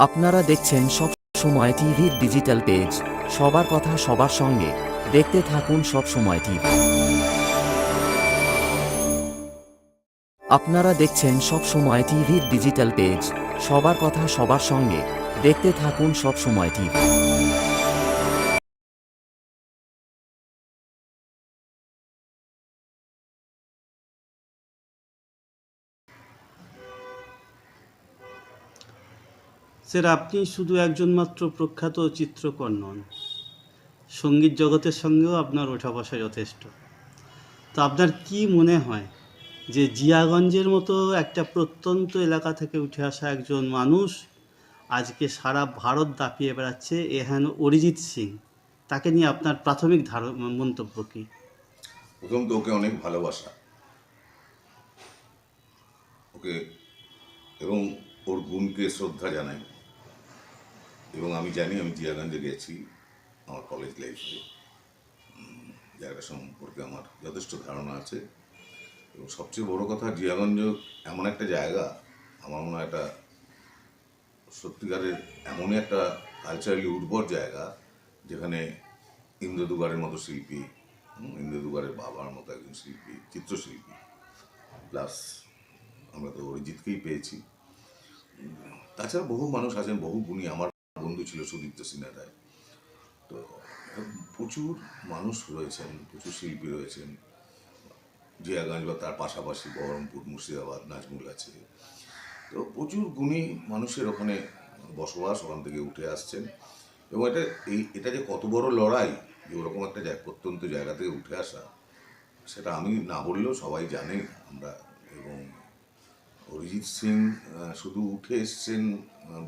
আপনারা দেখছেন সব সময় টিভির ডিজিটাল পেজ। সবার কথা সবার সঙ্গে। দেখতে থাকুন সব সময় টিভি। আপনারা দেখছেন সব সময় টিভির ডিজিটাল পেজ। সবার কথা সবার সঙ্গে। দেখতে থাকুন সব সময় টিভি। স্যার, আপনি শুধু একজন মাত্র প্রখ্যাত চিত্রকর নন। সংগীত জগতের সঙ্গেও আপনার ওঠা বসা যথেষ্ট। তো আপনার কি মনে হয় যে জিয়াগঞ্জের মতো একটা প্রত্যন্ত এলাকা থেকে উঠে আসা একজন মানুষ আজকে সারা ভারত দাপিয়ে বেড়াচ্ছে এহেন অরিজিৎ সিং? তাকে নিয়ে আপনার প্রাথমিক ধার, মন্তব্য কী? প্রথম তো ওকে অনেক ভালোবাসা। ওকে এবং ওর গুণকে শ্রদ্ধা জানাই এবং আমি জানি, আমি জিয়াগঞ্জে গেছি আমার কলেজ লাইফে জায়গা সম্পর্কে আমার যথেষ্ট ধারণা আছে। এবং সবচেয়ে বড় কথা জিয়াগঞ্জ এমন একটা জায়গা, আমার মনে হয় একটা সত্যিকারের এমনই একটা কালচারালি উর্বর জায়গা, যেখানে ইন্দ্র দুগারের মতো শিল্পী ইন্দ্র দুগারের বাবার মতো একজন শিল্পী, চিত্রশিল্পী প্লাস আমরা তো অরিজিৎকেই পেয়েছি। তাছাড়া বহু মানুষ আছেন, বহু গুণী। আমার বন্ধু ছিল সুদীপ্ত সিনহা রায়। তো প্রচুর মানুষ রয়েছেন, প্রচুর শিল্পী রয়েছেন। জিয়াগঞ্জ বা তার পাশাপাশি বহরমপুর, মুর্শিদাবাদ, নাজমুল আছে। তো প্রচুর গুণী মানুষের ওখানে বসবাস, ওখান থেকে উঠে আসছেন। এবং এটা, এই, এটা যে কত বড় লড়াই যে ওরকম একটা প্রত্যন্ত জায়গা থেকে উঠে আসা, সেটা আমি না বললেও সবাই জানে আমরা। এবং অরিজিৎ সিং শুধু উঠে এসছেন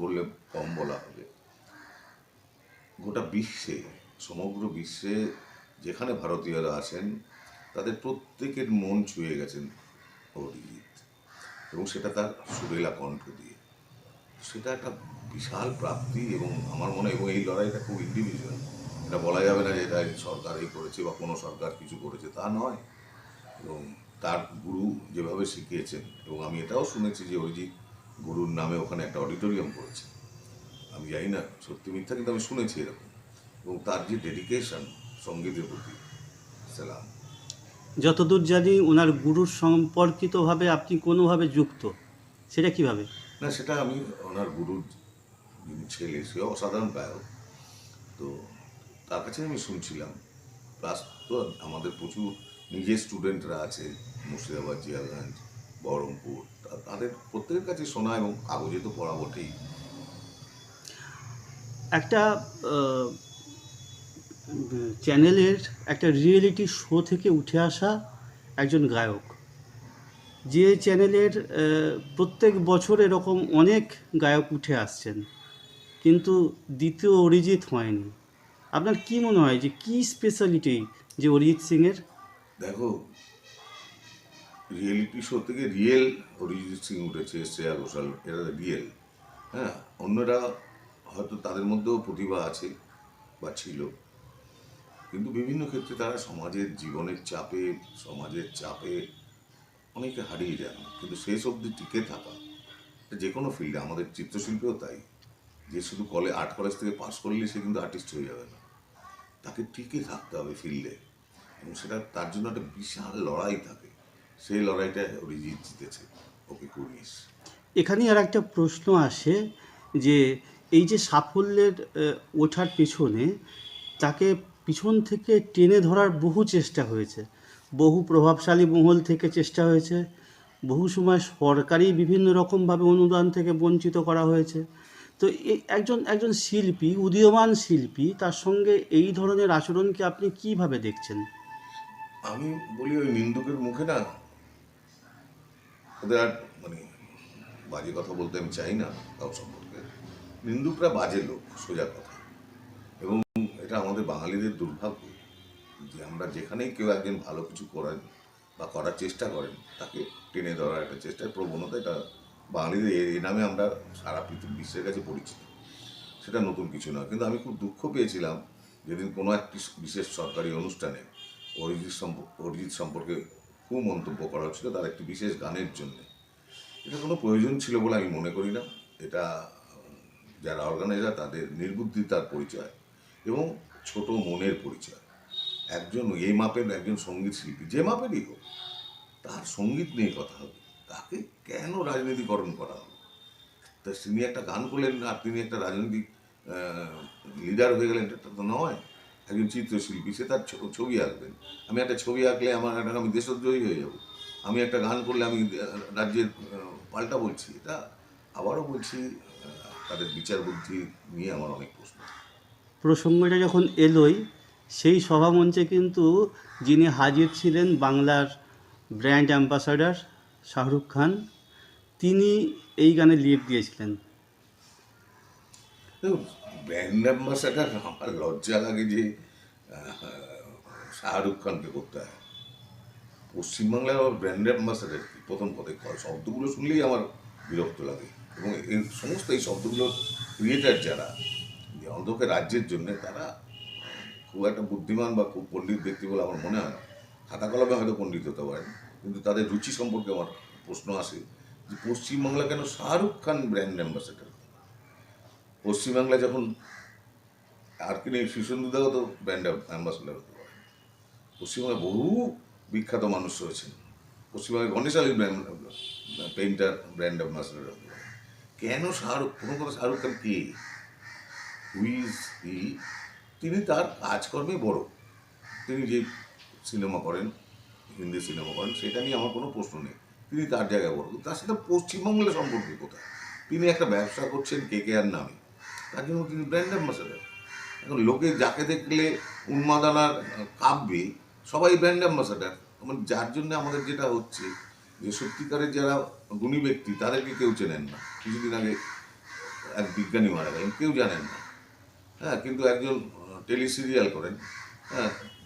বললে কম বলা হবে। গোটা বিশ্বে, সমগ্র বিশ্বে যেখানে ভারতীয়রা আছেন, তাদের প্রত্যেকের মন ছুঁয়ে গেছেন অরিজিৎ এবং সেটা তার সুরেলা কণ্ঠ দিয়ে। সেটা একটা বিশাল প্রাপ্তি এবং আমার মনে হয় এবং এই লড়াইটা খুব ইন্ডিভিজুয়াল এটা বলা যাবে না যে এটা সরকার এই করেছে বা কোনো সরকার কিছু করেছে, তা নয়। এবং তার গুরু যেভাবে শিখিয়েছেন এবং আমি এটাও শুনেছি যে অরিজিৎ গুরুর নামে ওখানে একটা অডিটোরিয়াম করেছে। আমি জানি না সত্যি মিথ্যা কিন্তু আমি শুনেছি এরকম। এবং তার যে ডেডিকেশন সঙ্গীতের প্রতি সালাম। যতদূর জানি ওনার গুরুর সম্পর্কিতভাবে আপনি কোনোভাবে যুক্ত। সেটা কীভাবে? না সেটা আমি ওনার গুরুর যিনি ছেলে সে অসাধারণ গায়ক। তো তার কাছে আমি শুনছিলাম। প্লাস তো আমাদের প্রচুর নিজের স্টুডেন্টরা আছে মুর্শিদাবাদ জিয়াগঞ্জ বহরমপুর। তাদের প্রত্যেকের কাছে শোনা এবং কাগজে তো পড়া বটেই। একটা চ্যানেলের একটা রিয়েলিটি শো থেকে উঠে আসা একজন গায়ক। যে চ্যানেলের প্রত্যেক বছর এরকম অনেক গায়ক উঠে আসছেন, কিন্তু দ্বিতীয় অরিজিৎ হয়নি। আপনার কি মনে হয় যে কি স্পেশালিটি যে অরিজিৎ সিংয়ের? দেখো, রিয়েলিটি শো থেকে রিয়েল অরিজিৎ সিং উঠেছে শ্রেয়া ঘোষাল এরা রিয়েল হ্যাঁ? অন্যরা হয়তো তাদের মধ্যেও প্রতিভা আছে বা ছিল। কিন্তু বিভিন্ন ক্ষেত্রে তারা সমাজের জীবনের চাপে, সমাজের চাপে অনেকে হারিয়ে যান। কিন্তু শেষ অবধি টিকে থাকা যে কোনো ফিল্ডে আমাদের চিত্রশিল্পেও তাই। যে শুধু কলে আর্ট কলেজ থেকে পাশ করলে সে কিন্তু আর্টিস্ট হয়ে যাবে না। তাকে টিকে থাকতে হবে ফিল্ডে এবং সেটা, তার জন্য একটা বিশাল লড়াই থাকে। সেই লড়াইটা অরিজিৎ জিতেছে। ওকে কুড়িস এখানে আর একটা প্রশ্ন আসে যে এই যে সাফল্যের ওঠার পেছনে তাকে পিছন থেকে টেনে ধরার বহু চেষ্টা হয়েছে। বহু প্রভাবশালী মহল থেকে চেষ্টা হয়েছে। বহু সময় সরকারি বিভিন্ন রকমভাবে অনুদান থেকে বঞ্চিত করা হয়েছে। তো একজন একজন শিল্পী, উদীয়মান শিল্পী, তার সঙ্গে এই ধরনের আচরণকে আপনি কীভাবে দেখছেন? আমি বলি ওই নিন্দুকের মুখে না, ওদের আর মানে বাজে কথা বলতে আমি চাই না কারও সম্পর্কে নিন্দুকরা বাজে লোক, সোজা কথা। এবং এটা আমাদের বাঙালিদের দুর্ভাগ্য যে আমরা যেখানেই কেউ একজন ভালো কিছু করেন বা করার চেষ্টা করেন, তাকে টেনে ধরার একটা চেষ্টার প্রবণতা এটা বাঙালিদের এই- নামে আমরা সারা পৃথিবী, বিশ্বের কাছে পরিচিত। সেটা নতুন কিছু না কিন্তু আমি খুব দুঃখ পেয়েছিলাম যেদিন কোনো একটি বিশেষ সরকারি অনুষ্ঠানে অরিজিৎ সম্প- অরিজিৎ সম্পর্কে খুব মন্তব্য করা হচ্ছিল তার একটি বিশেষ গানের জন্য। এটা কোনো প্রয়োজন ছিল বলে আমি মনে করি না। এটা যারা অর্গানাইজার তাদের নির্বুদ্ধিতার পরিচয় এবং ছোট মনের পরিচয়। একজন এই মাপের, একজন সংগীত শিল্পী, যে মাপেরই হোক, তার সংগীত নিয়ে কথা হবে। তাকে কেন রাজনীতিকরণ করা হবে? তা তিনি একটা গান করলেন, আর তিনি একটা রাজনৈতিক লিডার হয়ে গেলেন, এটা তো নয়। একজন চিত্রশিল্পী, সে তার ছবি আঁকবেন। আমি একটা ছবি আঁকলে আমার একটা, আমি দেশদ্রোহী হয়ে যাব। আমি একটা গান করলে আমি রাজ্যের পাল্টা বলছি। এটা আবারও বলছি তাদের বিচার বুদ্ধি নিয়ে আমার অনেক প্রশ্ন। প্রসঙ্গটা যখন এলোই সেই সভামঞ্চে কিন্তু যিনি হাজির ছিলেন বাংলার ব্র্যান্ড অ্যাম্বাসাডার শাহরুখ খান তিনি এই গানে লিড দিয়েছিলেন। ব্র্যান্ড অ্যাম্বাসাডার আমার লজ্জা লাগে যে শাহরুখ খানকে করতে হয়। পশ্চিমবাংলায় আবার ব্র্যান্ড অ্যাম্বাসাডার প্রথম পদে কয় শব্দগুলো শুনলেই আমার বিরক্ত লাগে। এবং এই সমস্ত এই শব্দগুলোর ক্রিয়েটার যারা যে অন্তকে রাজ্যের জন্য তারা খুব একটা বুদ্ধিমান বা খুব পণ্ডিত ব্যক্তি বলে আমার মনে হয় খাতা কলমে হয়তো পণ্ডিত হতে পারেন, কিন্তু তাদের রুচি সম্পর্কে আমার প্রশ্ন আসে যে পশ্চিমবাংলা কেন শাহরুখ খান ব্র্যান্ড অ্যাম্বাসেডার পশ্চিমবাংলা যখন আর কি নেই শিশুন্দুদাও তো ব্র্যান্ড অ্যাম্বাসেডার হতে পারে। পশ্চিমবাংলায় বহু বিখ্যাত মানুষ রয়েছেন। পশ্চিমবঙ্গে Ali brand painter brand ambassador হতে পারে। কেন শাহরুখ, কোনো কথা শাহরুখ খান কে? হুইজ হি তিনি তার কাজকর্মে বড়। তিনি যে সিনেমা করেন, হিন্দি সিনেমা করেন, সেটা নিয়ে আমার কোনো প্রশ্ন নেই। তিনি তার জায়গায় বড়। তার সাথে পশ্চিমবাংলা সম্পর্কে কোথায়? তিনি একটা ব্যবসা করছেন কে কে আর নামে। তার জন্য তিনি ব্র্যান্ড অ্যাম্বাসাডার এখন লোকে যাকে দেখলে উন্মাদানার কাব্যে সবাই ব্র্যান্ড অ্যাম্বাসাডার মানে যার জন্য আমাদের যেটা হচ্ছে যে সত্যিকারের যারা গুণী ব্যক্তি, তাদেরকে কেউ চেনেন না। কিছুদিন আগে এক বিজ্ঞানী মারা গেলেন, কেউ জানেন না। হ্যাঁ কিন্তু একজন টেলি সিরিয়াল করেন হ্যাঁ